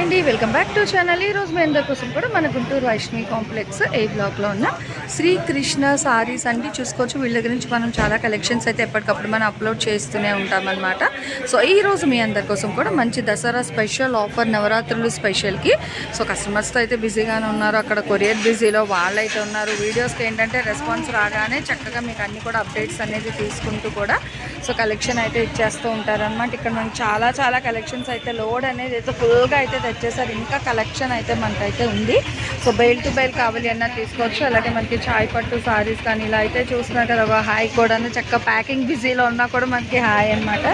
Hi అండి. Welcome back to channel. ఈ రోజు మీ అందరి కోసం కూడా మన గుంటూరు వైష్ణవి కాంప్లెక్స్ ఏ బ్లాక్లో ఉన్న శ్రీకృష్ణ సారీస్ అన్ని చూసుకోవచ్చు వీళ్ళ గురించి మనం చాలా కలెక్షన్స్ అయితే ఎప్పటికప్పుడు మనం అప్లోడ్ చేస్తూనే ఉంటామన్నమాట. సో ఈ రోజు మీ అందరి కోసం కూడా మంచి దసరా స్పెషల్ ఆఫర్ నవరాత్రులు స్పెషల్కి. సో కస్టమర్స్తో అయితే బిజీగానే ఉన్నారు. అక్కడ కొరియర్ బిజీలో వాళ్ళైతే ఉన్నారు. వీడియోస్కి ఏంటంటే రెస్పాన్స్ రాగానే చక్కగా మీకు అన్ని కూడా అప్డేట్స్ అనేది తీసుకుంటూ కూడా సో కలెక్షన్ అయితే ఇచ్చేస్తూ ఉంటారనమాట ఇక్కడ మనకి చాలా చాలా కలెక్షన్స్ అయితే లోడ్ అనేది అయితే ఫుల్గా అయితే తెచ్చేసారు ఇంకా కలెక్షన్ అయితే మనకైతే ఉంది. సో బెయిల్ టు బెయిల్ కావాలి అన్న తీసుకోవచ్చు. అలాగే మనకి చాయ్ పట్టు సారీస్ కానీ ఇలా అయితే చూస్తున్నారు కదా. ఒక హాయ్ కూడా చక్కగా ప్యాకింగ్ బిజీలో ఉన్నా కూడా మనకి హాయ్ అనమాట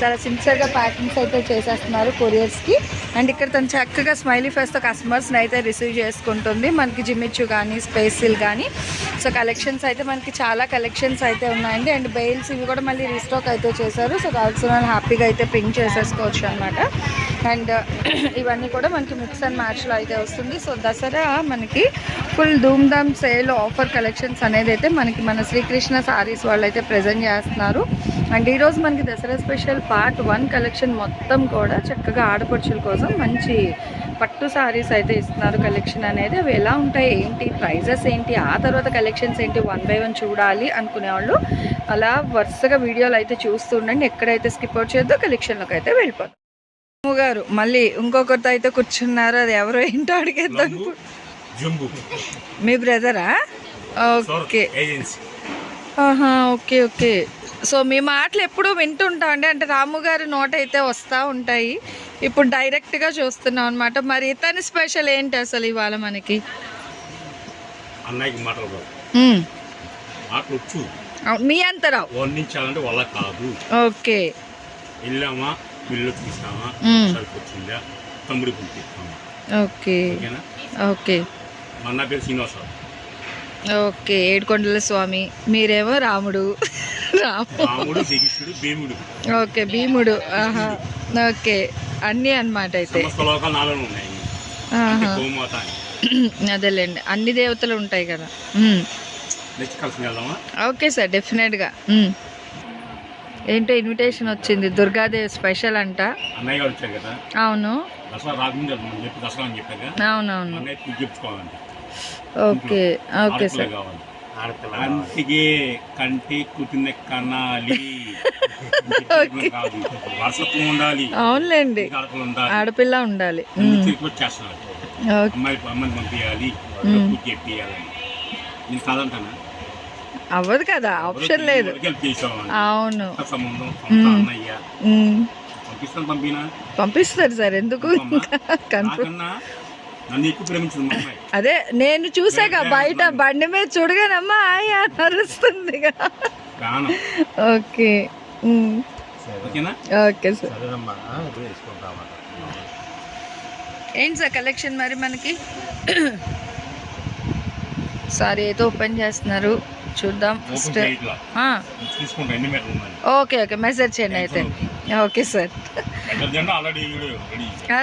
చాలా సిన్సియర్గా ప్యాకింగ్స్ అయితే చేసేస్తున్నారు కొరియర్స్కి అండ్ ఇక్కడ తను చక్కగా స్మైలీ ఫేస్తో కస్టమర్స్ని అయితే రిసీవ్ చేసుకుంటుంది. మనకి జిమ్మిచ్చు కానీ స్పేసిల్ కానీ. సో కలెక్షన్స్ అయితే మనకి చాలా కలెక్షన్స్ అయితే ఉన్నాయండి. అండ్ బెయిల్స్ ఇవి కూడా మళ్ళీ రీస్టాక్ అయితే చేశారు. సో కావాల్సిన హ్యాపీగా అయితే పింక్ చేసేసుకోవచ్చు అనమాట అండ్ ఇవన్నీ కూడా మనకి మిక్స్ అండ్ మ్యాచ్లో అయితే వస్తుంది. సో దసరా మనకి ఫుల్ ధూమ్ ధామ్ సేల్ ఆఫర్ కలెక్షన్స్ అనేది అయితే మనకి మన శ్రీకృష్ణ సారీస్ వాళ్ళు అయితే ప్రజెంట్ చేస్తున్నారు. అండ్ ఈరోజు మనకి Dasara special part one collection మొత్తం కూడా చక్కగా ఆడపడుచుల కోసం మంచి పట్టు సారీస్ అయితే ఇస్తున్నారు కలెక్షన్ అనేది. అవి ఎలా ఉంటాయి? ఏంటి? ప్రైజెస్ ఏంటి? ఆ తర్వాత కలెక్షన్స్ ఏంటి? వన్ బై వన్ చూడాలి అనుకునే వాళ్ళు అలా వరుసగా వీడియోలు అయితే చూస్తూ ఉండండి. ఎక్కడైతే స్కిప్ అవుట్ చేద్దో కలెక్షన్లోకి అయితే వెళ్ళిపోతాం. గారు మళ్ళీ ఇంకొకరితో అయితే కూర్చున్నారు. అది ఎవరో ఏంటో అడిగేద్దాం. మీ బ్రదరా? ఓకే. Okay okay. సో మీ మాటలు ఎప్పుడూ వింటుంటాం అండి. అంటే రాము గారి నోట్ అయితే వస్తూ ఉంటాయి. ఇప్పుడు డైరెక్ట్గా చూస్తున్నాం అనమాట మరి ఇతని స్పెషల్ ఏంటి అసలు ఇవాళ మనకి? అన్నయ్యకి మాటలు. మాటలు మీ అంతరావు. వర్ణించాలంటే వాళ్ళ కాదు. ఓకే. వెళ్ళామా? పిల్లలు తీసామా. సరిపోతుందా? తమ్ముడి పంపిస్తామా ఓకే. ఓకే. మా అన్న పేరు శ్రీనివాసరావు ఓకే. ఏడుకొండల స్వామి. మీరేమో రాముడు. రాము. రాముడు భీముడు. ఓకే. భీముడు. ఆహా. ఓకే. అన్నీ అన్నమాట అయితే. అదేలేండి. అన్ని దేవతలు ఉంటాయి కదా. Okay sir. డెఫినెట్గా. ఏంటో ఇన్విటేషన్ వచ్చింది. దుర్గాదేవి స్పెషల్ అంట. అన్నయ్య గారు వచ్చారు కదా? అవును. అవునవును. ఓకే. ఓకే ఆడపిల్ల సార్. కంటి కుట్టిన కనాలి ఉండాలి. అవునులేండి. ఆడపిల్ల ఉండాలి. అమ్మాయి పంపించాలి నేను కాదంటానా? అవ్వదు కదా ఆప్షన్ లేదు. అవును. పంపిస్తారు సార్ ఎందుకు? అదే నేను చూసాక బయట బండి మీద చూడగానమ్మా ఆయా నరుస్తుందిగా ప్రాణం. ఓకే. Okay sir. ఏంటి సార్ కలెక్షన్ మరి మనకి? సారీ అయితే ఓపెన్ చేస్తున్నారు. చూద్దాం. ఫస్ట్ ఓకే ఓకే మెసేజ్ చేయండి అయితే. Okay sir.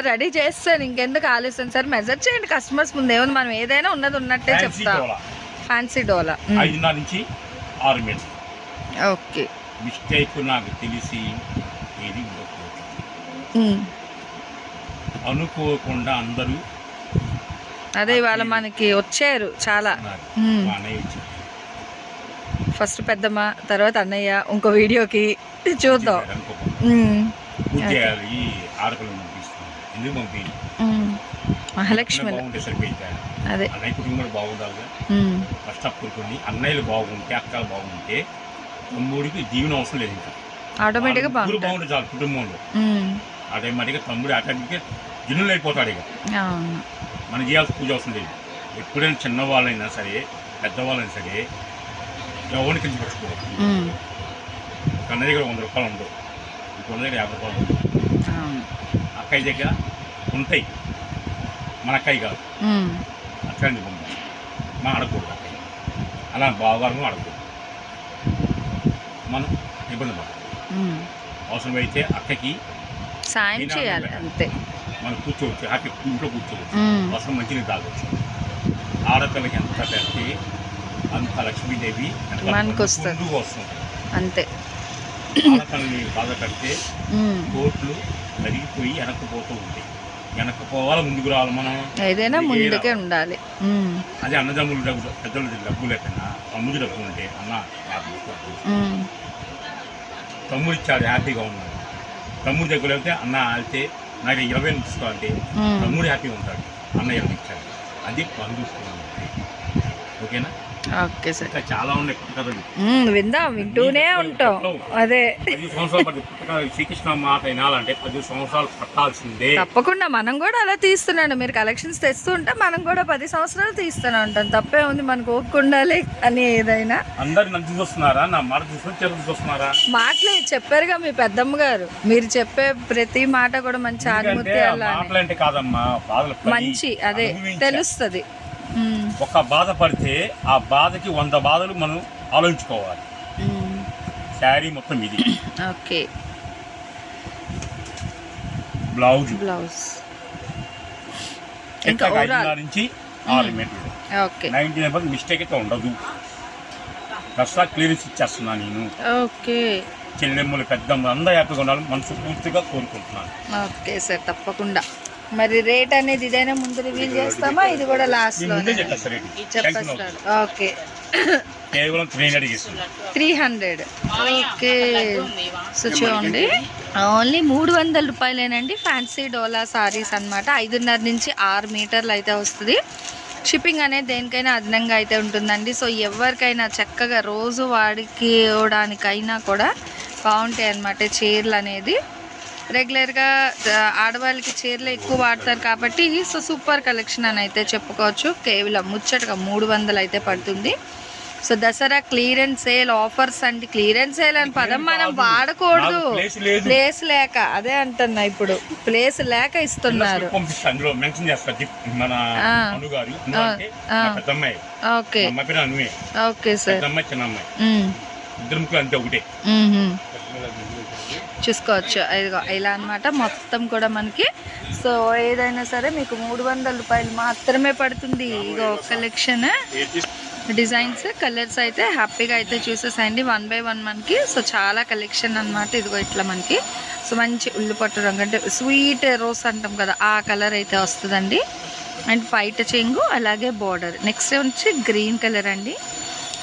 రెడీ చేస్తాను. ఇంకెందుకు ఆలస్యం సార్? మెసేజ్ చేయండి కస్టమర్స్ ముందు. ఏముంది మనం ఏదైనా ఉన్నది ఉన్నట్టే చెప్తాం. ఫ్యాన్సీ డోలా. నుంచి ఓకే. మిస్టేక్ నాకు తెలిసి. అనుకోకుండా అందరూ అదే ఇవాళ మనకి వచ్చారు చాలా ఉన్నారు. ఉమ్. మా అన్నయ్య వచ్చి ఫస్ట్ పెద్దమ్మ తర్వాత అన్నయ్య ఇంకో వీడియోకి చూద్దాం. మహాలక్ష్మి అదే. అన్నయ్య కుటుంబం బాగుండాలి. ఫస్ట్ అప్ కొన్ని అన్నయ్యలు బాగుంటే అక్కలు బాగుంటే తమ్ముడికి జీవనం అవసరం లేదు ఇంకా. ఆటోమేటిక్గా బాగుంటుంది బాగుంటే చాలు కుటుంబంలో. తమ్ముడు ఆటోమేటిక్గా అయిపోతాడు ఇక. అవును మనం చేయాల్సిన పూజ అవసరం లేదు. ఎప్పుడైనా చిన్నవాళ్ళైనా సరే పెద్దవాళ్ళైనా సరే కింద పెట్టుకోవాలి అన్న దగ్గర వంద రూపాయలు ఉండవు. ఇంకో దగ్గర యాభై రూపాయలు ఉండవు. అక్కయ్య దగ్గర ఉంటాయి. మన అక్కయ్య కాదు. ఉమ్. అక్కడిని పొందాలి మనం అడగకూడదు అక్కయ్య. అలా బావగారు అడగకూడదు మనం ఇబ్బంది ఉమ్. అవసరమైతే అక్కకి సాయం చేయాలి అంతే. మనం కూర్చోవచ్చు హ్యాపీ ఇంట్లో కూర్చోవచ్చు. అవసరం మంచినీళ్ళు తాగొచ్చు. ఆడపిల్లకి ఎంత పెడితే అంత లక్ష్మీదేవి మనకు వస్తుంది. అంతే ఆడపిల్లని బాధ ఉమ్. కోట్లు కరిగిపోయి వెనక్కిపోతూ ఉంటాయి వెనక్కి పోవాలి ముందుకు రావాలి మనం ఏదైనా ముందుకే. ఉండాలి. అదే అన్నదమ్ములు డబ్బు పెద్దలు డబ్బు లేకన్నా తమ్ముడు డబ్బు ఉంటే అన్న యాభై. తమ్ముడు ఇచ్చాడు హ్యాపీగా ఉన్నాడు తమ్ముడు దగ్గర వెళ్తే అన్న వెళ్తే నాకు ఇరవై తీసుకోవాలంటే. తమ్ముడు హ్యాపీగా ఉంటాడు అన్న ఇరవై ఇచ్చాడు అది బంధుత్వం ఓకేనా ఓకే సార్. చాలా ఉన్నాయి విందాం వింటూనే ఉంటాం. అదే. సంవత్సరాలు పట్టి పుట్టక శ్రీకృష్ణ మాట వినాలంటే పది సంవత్సరాలు పట్టాల్సిందే. తప్పకుండా మనం కూడా అలా తీస్తున్నాను మీరు కలెక్షన్స్ తెస్తూ ఉంటే మనం కూడా పది సంవత్సరాలు తీస్తూనే ఉంటాం. తప్పే ఉంది మనకు ఓపిక ఉండాలి అని ఏదైనా. అందరు నన్ను చూస్తున్నారా నా మాట చూస్తున్నారా? మాటలే చెప్పారుగా మీ పెద్దమ్మ గారు మీరు చెప్పే ప్రతి మాట కూడా మంచి ఎందుకంటే ఆ ఆత్మహత్యాల మాటలంటే కాదమ్మా బాధలు పడి మంచి అదే. తెలుస్తుంది. ఒక బాధ పడితే ఆ బాధకి వంద బాధలు మనం ఆలోచించుకోవాలి. శారీ మొత్తం ఇది. ఓకే బ్లౌజ్ బ్లౌజ్ నుంచి ఆరు మీటర్లు ఓకే నైన్టీ నెంబర్ మిస్టేక్ అయితే ఉండదు. దసరా క్లియరెన్స్ ఇచ్చేస్తున్నా నేను. ఓకే చెల్లెమ్మలు పెద్దమ్మలు అందరూ హ్యాపీగా ఉండాలి మనసు పూర్తిగా కోరుకుంటున్నాను. ఓకే సార్ తప్పకుండా. మరి రేట్ అనేది ఇదైనా ముందు రివీల్ చేస్తామా? ఇది కూడా లాస్ట్లో. ఓకే కేవలం త్రీ హండ్రెడ్ ఓకే సో చూడండి. ఓన్లీ మూడు వందల రూపాయలేనండి. ఫ్యాన్సీ డోలా సారీస్ అన్నమాట. ఐదున్నర నుంచి ఆరు మీటర్లు అయితే వస్తుంది. షిప్పింగ్ అనేది దేనికైనా అదనంగా అయితే ఉంటుందండి. సో ఎవరికైనా చక్కగా రోజు వాడికి ఇవ్వడానికైనా కూడా బాగుంటాయి అన్నమాట చీరలు అనేది. రెగ్యులర్గా ఆడవాళ్ళకి చీరలు ఎక్కువ వాడతారు కాబట్టి సో సూపర్ కలెక్షన్ అని అయితే చెప్పుకోవచ్చు. కేవలం ముచ్చటగా మూడు వందలు అయితే పడుతుంది. So Dasara clearance sale offers అండి క్లియరెన్స్ సేల్ అని పదం మనం వాడకూడదు. ప్లేస్ లేక అదే అంటున్నా ఇప్పుడు. ప్లేస్ లేక ఇస్తున్నారు. ఓకే. Okay sir. ఇద్దరు అంతే ఒకటే. చూసుకోవచ్చు. ఇదిగో ఇలా అన్నమాట మొత్తం కూడా మనకి. సో ఏదైనా సరే మీకు మూడు వందల రూపాయలు మాత్రమే పడుతుంది ఇగో కలెక్షన్ డిజైన్స్ కలర్స్ అయితే హ్యాపీగా అయితే చూసేసాయండి. వన్ బై వన్ మనకి. సో చాలా కలెక్షన్ అన్నమాట ఇదిగో ఇట్లా మనకి. సో మంచి ఉల్లిపట్టు రంగు అంటే స్వీట్ రోస్ అంటాం కదా ఆ కలర్ అయితే వస్తుందండి. అండ్ పైట చెంగు అలాగే బార్డర్ నెక్స్ట్ వచ్చి గ్రీన్ కలర్ అండి.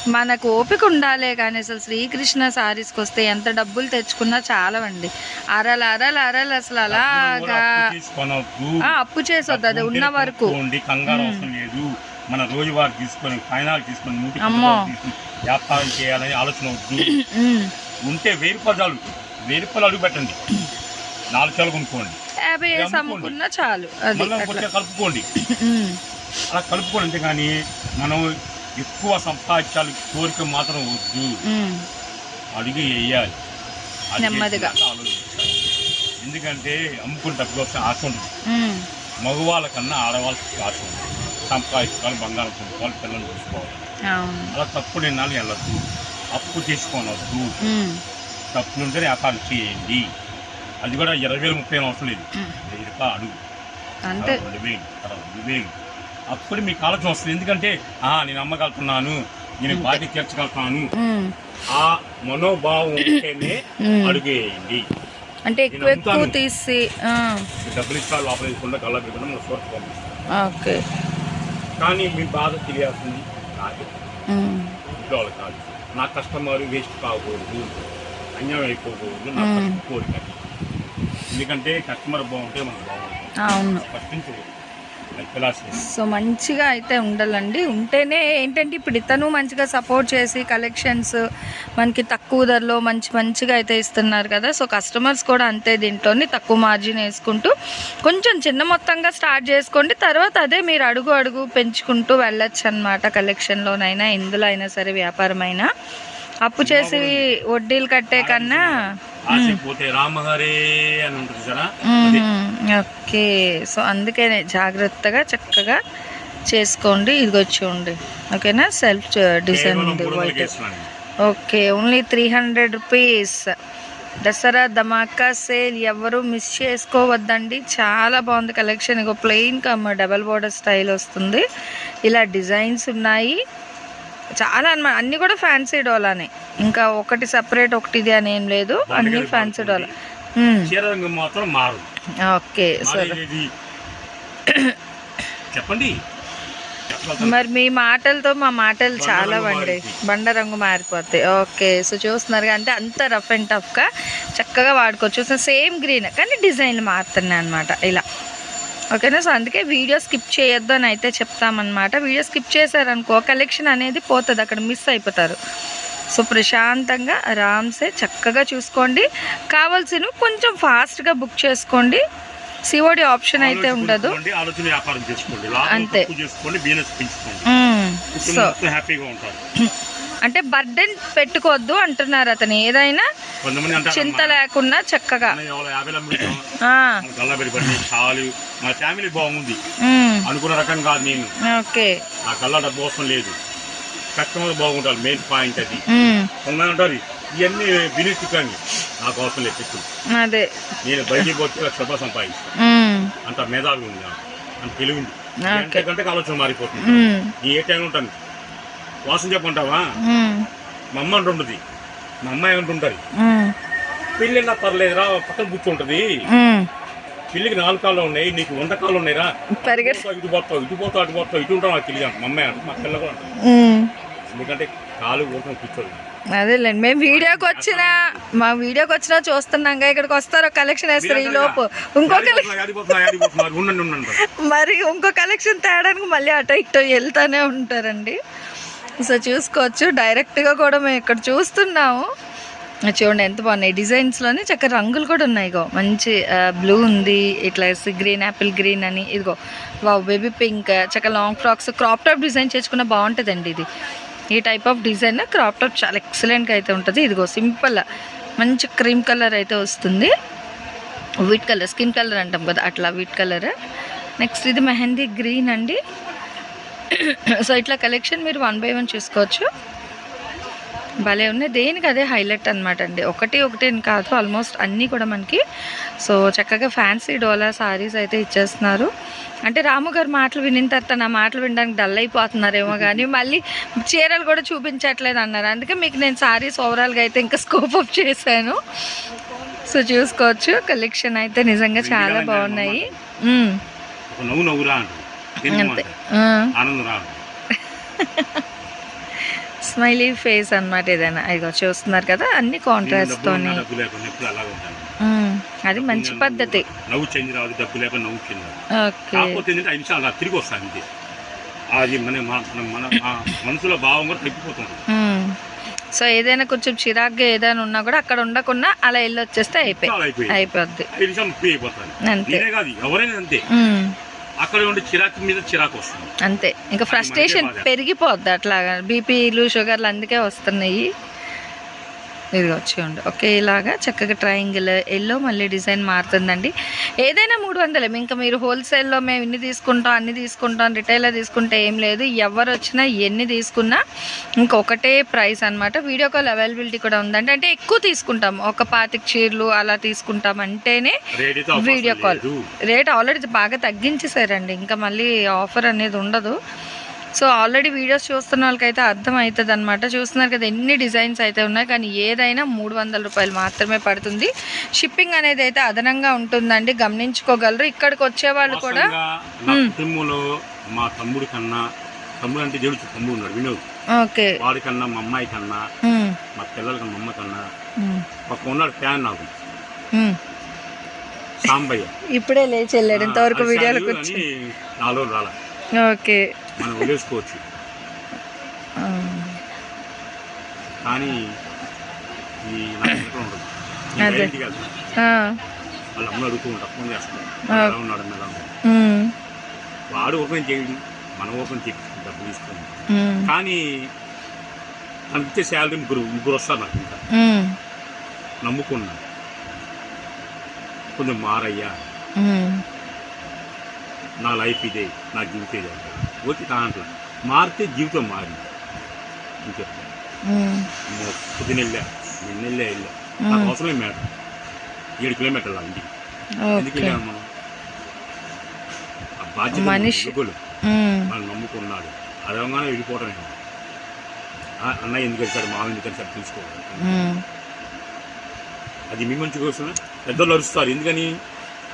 మనకు ఓపిక ఉండాలే కానీ అసలు శ్రీకృష్ణ సారీస్కి వస్తే ఎంత డబ్బులు తెచ్చుకున్నా చాలవండి. అరలు అరలు అరలు అసలు అలాగా. అప్పు తీసుకొనొద్దు. ఆ, అప్పు చేసొద్దు అది ఉన్న వరకు. మన రోజువారు తీసుకొని ఫైనాల్ తీసుకొని తీసుకొని వ్యాపారం చేయాలని ఆలోచన వద్దు. ఉంటే వెయ్యి రూపాయలు చాలు. వెయ్యి రూపాయలు అడుగు పెట్టండి. నాలుగు చాలు కొనుక్కోండి. యాభై వేసి. అమ్ముకున్నా చాలు కలుపుకోండి. అలా కలుపుకోండి అంతేగాని మనం ఎక్కువ సంపాదించాలి. కోరిక మాత్రం వద్దు. అడుగు వేయాలి. నెమ్మదిగా. ఎందుకంటే అమ్ముకుని డబ్బులు వస్తే ఆశ ఉంటుంది. ఉమ్. మగవాళ్ళ కన్నా ఆడవాళ్ళకి ఆశ ఉంటుంది. సంపాదించుకోవాలి బంగారం కొనుక్కోవాలి పిల్లలు చూసుకోవాలి. అలా తప్పు నిర్ణయాలు వెళ్ళొద్దు. అప్పు చేసుకోనవద్దు ఉమ్. తప్పులుంటే వ్యాపారం చేయండి. అది కూడా ఇరవై వేలు ముప్పై అవసరం లేదు. వెయ్యి రూపాయలు అడుగు. అంతే. రెండు వేలు రెండు వేలు. అప్పుడు మీకు ఆలోచన వస్తుంది ఎందుకంటే ఆ నేను అమ్మగలుగుతున్నాను నేను బాధ్యత తీర్చగలుగుతున్నాను. ఆ మనోభావం ఉంటేనే. అడుగేయండి. అంటే ఎక్కువ ఎక్కువ. తీసి. డబ్బులు ఇస్తారు లోపల వేయకుండా కళ్ళ పెట్టకుండా మన సోర్స్ పంపిస్తాం ఓకే. కానీ మీ బాధ తెలియాల్సింది నాకే. ఉమ్. ఇంట్లో కాదు. నా కస్టమర్ వేస్ట్ కాకూడదు. అన్యాయం అయిపోకూడదు. నా కోరిక ఎందుకంటే కస్టమర్ బాగుంటే మనం బాగుంటాం అవును. ఫస్ట్ నుంచి సో మంచిగా అయితే ఉండాలండి. ఉంటేనే ఏంటంటే ఇప్పుడు ఇతను మంచిగా సపోర్ట్ చేసి కలెక్షన్స్ మనకి తక్కువ ధరలో మంచి మంచిగా అయితే ఇస్తున్నారు కదా. సో కస్టమర్స్ కూడా అంతే దీంట్లోని తక్కువ మార్జిన్ వేసుకుంటూ కొంచెం చిన్న మొత్తంగా స్టార్ట్ చేసుకోండి. తర్వాత అదే మీరు అడుగు అడుగు పెంచుకుంటూ వెళ్ళొచ్చు అనమాట కలెక్షన్లోనైనా ఇందులో అయినా సరే వ్యాపారం అయినా అప్పు చేసి వడ్డీలు కట్టే కన్నా ఆశ పోతే రామహరే అని ఉంటుంది. మ్మ్. ఓకే. సో అందుకనే జాగ్రత్తగా చక్కగా చేసుకోండి. ఇదిగో చూడండి. ఓకేనా? సెల్ఫ్ డిజైన్ ఉంది. Okay. Only three hundred rupees. Dasara ధమాకా సేల్ ఎవరు మిస్ చేసుకోవద్దండి. చాలా బాగుంది కలెక్షన్. ఇగో plain cum double border style వస్తుంది. ఇలా డిజైన్స్ ఉన్నాయి. చాలా అన్నమాట అన్నీ కూడా ఫ్యాన్సీ డోలానే ఇంకా ఒకటి సపరేట్ ఒకటి ఇది అని ఏం లేదు. అన్నీ ఫ్యాన్సీ డోలా ఓకే సరే. చెప్పండి. మరి మీ మాటలతో మా మాటలు బండ చాలా వండి మారిపోయి. బండ రంగు మారిపోతాయి. ఓకే సో చూస్తున్నారు అంటే అంత రఫ్ అండ్ టఫ్గా చక్కగా వాడుకోవచ్చు. సేమ్ గ్రీన్ కానీ డిజైన్లు మారుతున్నాయి అనమాట ఇలా. ఓకేనా? సో అందుకే వీడియో స్కిప్ చేయొద్దు అని అయితే చెప్తామన్నమాట. వీడియో స్కిప్ చేశారనుకో కలెక్షన్ అనేది పోతుంది అక్కడ మిస్ అయిపోతారు. సో ప్రశాంతంగా ఆరామ్సే చక్కగా చూసుకోండి. కావాల్సినవి కొంచెం ఫాస్ట్గా బుక్ చేసుకోండి. సిఓడి ఆప్షన్ అయితే ఉండదు. అంతే. సో కుటుంబంతో హ్యాపీగా ఉంటారు. అంటే బర్డెన్ పెట్టుకోవద్దు అంటున్నారు అతను. ఏదైనా చింత లేకుండా చక్కగా. "అన్న, ఎవరో యాభై అమ్ముతాం. ఆ, మన గల్లా పడి చాలు. మా ఫ్యామిలీ బాగుంది. అనుకున్న రకం కాదు నేను. ఓకే. నా కల్లా డబ్బు అవసరం లేదు. కస్టమర్ బాగుంటారు మెయిన్ పాయింట్ అది. ఇవన్నీ వినియోగించుకోండి నాకు అవసరం లేదు అదే. నేను బయటికి వచ్చి లక్ష రూపాయలు సంపాదిస్తాను ఉమ్, అంత మేధావి ఉంది. అంత తెలివి ఉంది. ఓకే. గంట గంటకు ఆలోచన మారిపోతుంది. ఏ టైం ఉంటాను? వాసన చెప్పంటావా మా అమ్మ అంటుంటుంది. మా అమ్మ ఏమంటుంటుంది? ఉమ్, పిల్లి నా పర్లేదురా పక్కన కూర్చుంటది. పిల్లికి నాలుగు కాళ్ళు ఉన్నాయి నీకు వంద కాళ్ళు ఉన్నాయిరా. ఇటు పోతావు ఇటు పోతావు అటు పోతావు ఇటు ఉంటావు నాకు తెలియదు. మా అమ్మాయి మా పిల్ల కూడా ఎందుకంటే కాలు ఊరుకొని కూర్చోదు అదేలేండి మేము వీడియోకి వచ్చిన మా వీడియోకి వచ్చినా చూస్తున్నాం ఇక్కడికి వస్తారు కలెక్షన్ వేస్తారు ఈ లోపు. ఇంకో కలెక్షన్ మరి ఇంకో కలెక్షన్ తేడానికి మళ్ళీ అటో ఇటో వెళ్తానే ఉంటారండి. సో చూసుకోవచ్చు. డైరెక్ట్గా కూడా మేము ఇక్కడ చూస్తున్నాము. చూడండి ఎంత బాగున్నాయి. డిజైన్స్లోనే చక్కగా రంగులు కూడా ఉన్నాయి. ఇగో మంచి బ్లూ ఉంది ఇట్లా గ్రీన్ యాపిల్ గ్రీన్ అని. ఇదిగో వా బేబీ పింక్ చక్కగా long frocks crop top design చేసుకున్న బాగుంటుందండి ఇది. ఈ type of design crop top చాలా ఎక్సలెంట్గా అయితే ఉంటుంది. ఇదిగో సింపుల్ మంచి క్రీమ్ కలర్ అయితే వస్తుంది. వీట్ కలర్ స్కిన్ కలర్ అంటాం కదా అట్లా వీట్ కలర్ నెక్స్ట్ ఇది మెహందీ గ్రీన్ అండి. సో ఇట్లా కలెక్షన్ మీరు వన్ బై వన్ చూసుకోవచ్చు. భలే ఉన్నాయి. దేనికి అదే హైలైట్ అనమాట అండి. ఒకటి ఒకటి కాదు ఆల్మోస్ట్ అన్నీ కూడా మనకి. సో చక్కగా ఫ్యాన్సీ డోలా సారీస్ అయితే ఇచ్చేస్తున్నారు. అంటే రాము గారు మాటలు వినిన తర్వాత నా మాటలు వినడానికి డల్ అయిపోతున్నారేమో కానీ మళ్ళీ చీరలు కూడా చూపించట్లేదు అన్నారు. అందుకే మీకు నేను సారీస్ ఓవరాల్గా అయితే ఇంకా స్కోప్ అప్ చేశాను. సో చూసుకోవచ్చు. కలెక్షన్ అయితే నిజంగా చాలా బాగున్నాయి. అంతే. స్మైలీ ఫేస్ అన్నమాట ఏదైనా. ఇదిగో చూస్తున్నారు కదా అన్ని కాంట్రాస్ట్ తోని. డబ్బు లేకుండా ఎప్పుడు అలాగే ఉంటాను. ఉమ్, అది మంచి పద్ధతి. నవ్వు చేంజ్ రాదు డబ్బు లేక నవ్వు చేంజ్ రాదు ఓకే. కాకపోతే ఏంటంటే ఐదు నిమిషాలు అలా తిరిగి వస్తాను అంతే. అది మన మనసులో భావం కూడా తగ్గిపోతుంది. సో ఏదైనా కొంచెం చిరాగ్గా ఏదైనా ఉన్నా కూడా అక్కడ ఉండకుండా అలా వెళ్ళి వచ్చేస్తే అయిపోయి అయిపోద్ది. అంతే. ఎవరైనా అంతే. అక్కడ ఉండే చిరాకు మీద చిరాకు వస్తుంది. అంతే. ఇంకా ఫ్రస్ట్రేషన్. పెరిగిపోద్ది అట్లాగా. బీపీలు షుగర్లు అందుకే వస్తున్నాయి. ఇదిగో చూడండి ఓకే ఇలాగా చక్కగా ట్రయాంగిల్ ఎల్లో మళ్ళీ డిజైన్ మారుతుందండి. ఏదైనా మూడు వందలే. ఇంకా మీరు హోల్సేల్లో మేము ఇన్ని తీసుకుంటాం అన్ని తీసుకుంటాం రిటైల్లో తీసుకుంటే ఏం లేదు. ఎవరు వచ్చినా ఎన్ని తీసుకున్నా ఇంకొకటే ప్రైస్ అన్నమాట. వీడియో కాల్ అవైలబిలిటీ కూడా ఉందండి. అంటే ఎక్కువ తీసుకుంటాం. ఒక పాతిక చీరలు అలా తీసుకుంటాం అంటేనే వీడియో కాల్. రేట్ ఆల్రెడీ బాగా తగ్గించేసారండి ఇంకా మళ్ళీ ఆఫర్ అనేది ఉండదు. సో ఆల్రెడీ వీడియోస్ చూస్తున్న వాళ్ళకైతే అర్థం అవుతుంది అనమాట చూస్తున్నారు కదా ఎన్ని డిజైన్స్ అయితే ఉన్నాయి కానీ ఏదైనా మూడు వందల రూపాయలు మాత్రమే పడుతుంది. షిప్పింగ్ అనేది అయితే అదనంగా ఉంటుందండి గమనించుకోగలరు. ఇక్కడికి వచ్చే వాళ్ళు కూడా మా తమ్ముడి కన్నా తమ్ముడు అంటే తమ్ముడు ఉన్నాడు వినోద్ ఓకే. వాడి కన్నా మా అమ్మాయి కన్నా మా పిల్లల కన్నా అమ్మ కన్నా పక్క ఉన్నాడు ఫ్యాన్ నాకు. సాంబయ్య. ఇప్పుడే లేచి వెళ్ళాడు ఇంతవరకు వీడియోలకు వచ్చి నాలుగు రోజులు రాలా. ఓకే. మనం వదిలేసుకోవచ్చు. కానీ ఈ ఉండదు. ఈ అదే. బయటికి వెళ్తాను. ఆ, వాళ్ళ అమ్మ అడుగుతూ ఉంటా ఫోన్. ఎలా ఉన్నాడు ఎలా వాడు ఓపెన్ చేయడు మనం ఓపెన్ డబ్బులు ఇస్తాం ఉమ్, కానీ మనకి ఇచ్చే శాలరీ ముగ్గురు ముగ్గురు వస్తారు నాకు ఇంకా. ఉమ్, నమ్ముకున్నా కొంచెం మారయ్యా. నా లైఫ్ ఇదే నా జీవితం ఇదే ఓకే దాంట్లో మారితే జీవితం మారింది. ఇంకెప్పుడు ఉమ్, పొద్దున వెళ్ళా నిన్న వెళ్ళా వెళ్ళా. నాకు అవసరం లేదు మేడం ఏడు కిలోమీటర్ల ఇంటికి ఎందుకు వెళ్ళాము? మనం ఆ బాధ్యత మ్మ్. మనం నమ్ముకున్నాడు అదనంగానే వెళ్ళిపోవటమే ఆ, అన్నయ్య ఎందుకు వచ్చాడు? మామ ఎందుకు వచ్చాడు? తెలుసుకోవాలి. అది మీ మంచి కోసం పెద్దలు అరుస్తారు. ఎందుకని?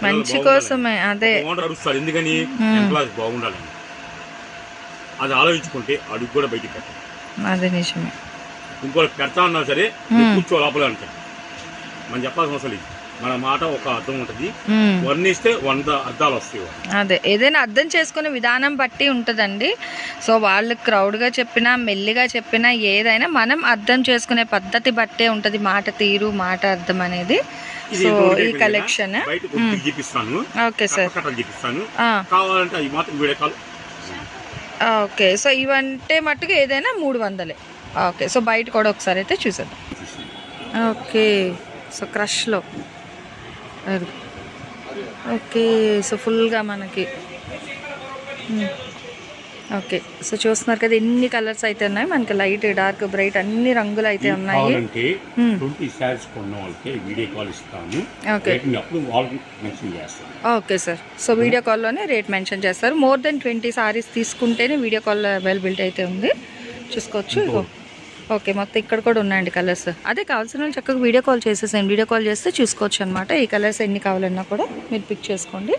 మంచి కోసమే అదే. ఓనర్ ఎందుకని. ఎంప్లాయీస్ బాగుండాలని. అది ఆలోచించుకుంటే అడుగు కూడా బయటికి పెట్టాలి అదే నిజమే. ఇంకోటి పెడతా ఉన్నా సరే కూర్చో లోపలే అంటాడు మనం చెప్పాల్సిన అవసరం లేదు. మన మాట ఒక అర్థం ఉంటుంది. వర్ణిస్తే వంద అర్థాలు వస్తాయి. అదే. ఏదైనా అర్థం చేసుకునే విధానం బట్టి ఉంటుందండి. సో వాళ్ళు క్రౌడ్గా చెప్పినా మెల్లిగా చెప్పినా ఏదైనా మనం అర్థం చేసుకునే పద్ధతి బట్టే ఉంటుంది మాట తీరు మాట అర్థం అనేది. సో ఈ కలెక్షన్ చూపిస్తాను ఓకే సార్ కట్టలు చూపిస్తాను కావాలంటే అవి మాత్రం వీడియో కాల్ ఓకే. సో ఇవంటే మట్టుకు ఏదైనా మూడు వందలే. ఓకే. సో బయట కూడా ఒకసారి అయితే చూసేద్దాం. ఓకే. సో క్రష్లో. ఓకే. సో ఫుల్గా మనకి. మ్మ్. ఓకే. సో చూస్తున్నారు కదా ఎన్ని కలర్స్ అయితే ఉన్నాయి. మనకి లైట్ డార్క్ బ్రైట్ అన్ని రంగులు అయితే ఉన్నాయి. ఓకే. సార్. సో వీడియో కాల్లోనే రేట్ మెన్షన్ చేస్తారు. మోర్ దెన్ ట్వంటీ సారీస్ తీసుకుంటేనే వీడియో కాల్ అవైలబిలిటీ అయితే ఉంది. చూసుకోవచ్చు. ఓకే మొత్తం ఇక్కడ కూడా ఉన్నాయండి కలర్స్ అదే కావాల్సిన వాళ్ళు చక్కగా వీడియో కాల్ చేసేసాను వీడియో కాల్ చేస్తే చూసుకోవచ్చు అనమాట ఈ కలర్స్ ఎన్ని కావాలన్నా కూడా మీరు పిక్ చేసుకోండి.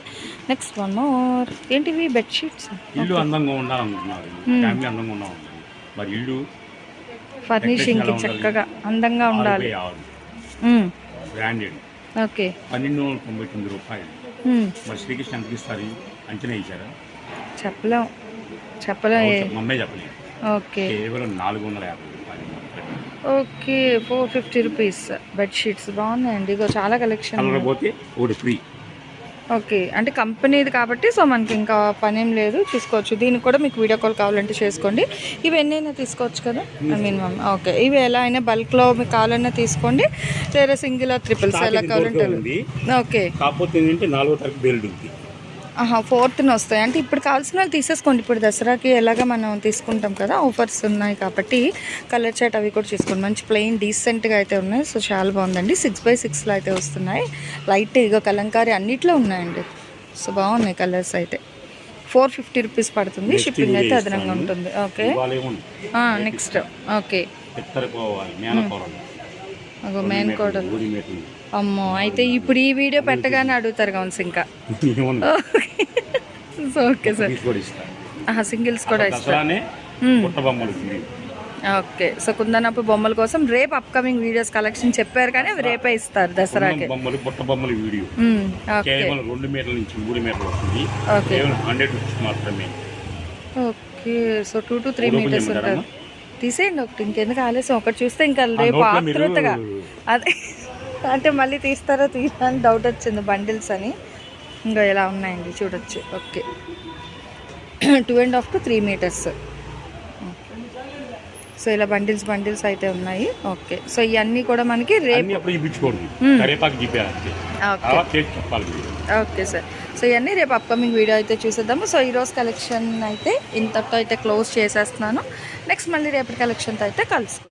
నెక్స్ట్ వన్ మోర్ ఏంటివి బెడ్షీట్స్ ఇల్లు అందంగా ఉండాలనుకుంటున్నారు మరి ఇల్లు ఫర్నిషింగ్కి చక్కగా అందంగా ఉండాలి. బ్రాండెడ్ ఓకే పన్నెండు వందల తొంభై తొమ్మిది రూపాయలు. మ్మ్. మరి శ్రీకృష్ణ ఎంత ఇస్తారు? అంచనా ఇచ్చారా చెప్పలేం. ఓకే కేవలం నాలుగు వందల యాభై. Okay four fifty rupees bedsheets బాగున్నాయండి. ఇగో చాలా కలెక్షన్ ఫ్రీ ఓకే అంటే కంపెనీది కాబట్టి సో మనకి ఇంకా పనేం లేదు తీసుకోవచ్చు. దీనికి కూడా మీకు వీడియో కాల్ కావాలంటే చేసుకోండి. ఇవి ఎన్నైనా తీసుకోవచ్చు కదా? Minimum okay. ఇవి ఎలా అయినా బల్క్లో మీకు కావాలన్నా తీసుకోండి. లేదా సింగిల్ ట్రిపుల్స్ ఎలా కావాలంటే ఓకే. కాకపోతే ఏంటంటే నాలుగో తారీఖు బేల్డ్ ఉంది. ఆహా ఫోర్త్న వస్తాయి. అంటే ఇప్పుడు కావాల్సిన వాళ్ళు తీసేసుకోండి. ఇప్పుడు దసరాకి ఎలాగ మనం తీసుకుంటాం కదా ఆఫర్స్ ఉన్నాయి కాబట్టి కలర్ చాట్ అవి కూడా తీసుకోండి మంచి ప్లెయిన్ డీసెంట్గా అయితే ఉన్నాయి. సో చాలా బాగుందండి. సిక్స్ బై సిక్స్లో అయితే వస్తున్నాయి. లైట్ ఇగో కలంకారీ అన్నిట్లో ఉన్నాయండి. సో బాగున్నాయి కలర్స్ అయితే. ఫోర్ ఫిఫ్టీ రూపీస్ పడుతుంది. షిప్పింగ్ అయితే అదనంగా. ఉంటుంది. ఓకే నెక్స్ట్ ఓకే ఎత్తరపోవాలి. అమ్మో అయితే ఇప్పుడు ఈ వీడియో పెట్టగానే అడుగుతారు గౌన్స్ ఇంకా ఓకే. సార్. కూడా ఇస్తాను సింగిల్స్ కూడా ఉంది. ఓకే. సో కుందనపు బొమ్మల కోసం రేపు అప్కమింగ్ వీడియోస్ కలెక్షన్ చెప్పారు కానీ అవి రేపే ఇస్తారు దసరాకి. బొమ్మలు బొమ్మల వీడియో. ఓకే. కేవలం రెండు మీటర్ల నుంచి మూడు మీటర్లు వస్తుంది. ఓకే. కేవలం హండ్రెడ్ రూపీస్ మాత్రమే. Okay. So two to three metres ఉంటుంది తీసేయండి ఒకటి. ఇంకెందుకు ఆలస్యం? ఒకటి చూస్తే ఇంకా రేపు ఆతృతగా అదే. అంటే మళ్ళీ తీస్తారో తీయరా అని డౌట్ వచ్చింది బండిల్స్ అని. ఇంకా ఇలా ఉన్నాయండి చూడొచ్చు. Okay. Two and half to three metres so ఇలా బండిల్స్ బండిల్స్ అయితే ఉన్నాయి. ఓకే సో ఇవన్నీ కూడా మనకి రేపు ఓకే సార్ సో ఇవన్నీ రేపు అప్కమింగ్ వీడియో అయితే చూసేద్దాము. సో ఈరోజు కలెక్షన్ అయితే ఇంతటితో అయితే క్లోజ్ చేసేస్తున్నాను. నెక్స్ట్ మళ్ళీ రేపటి కలెక్షన్తో అయితే కలుసు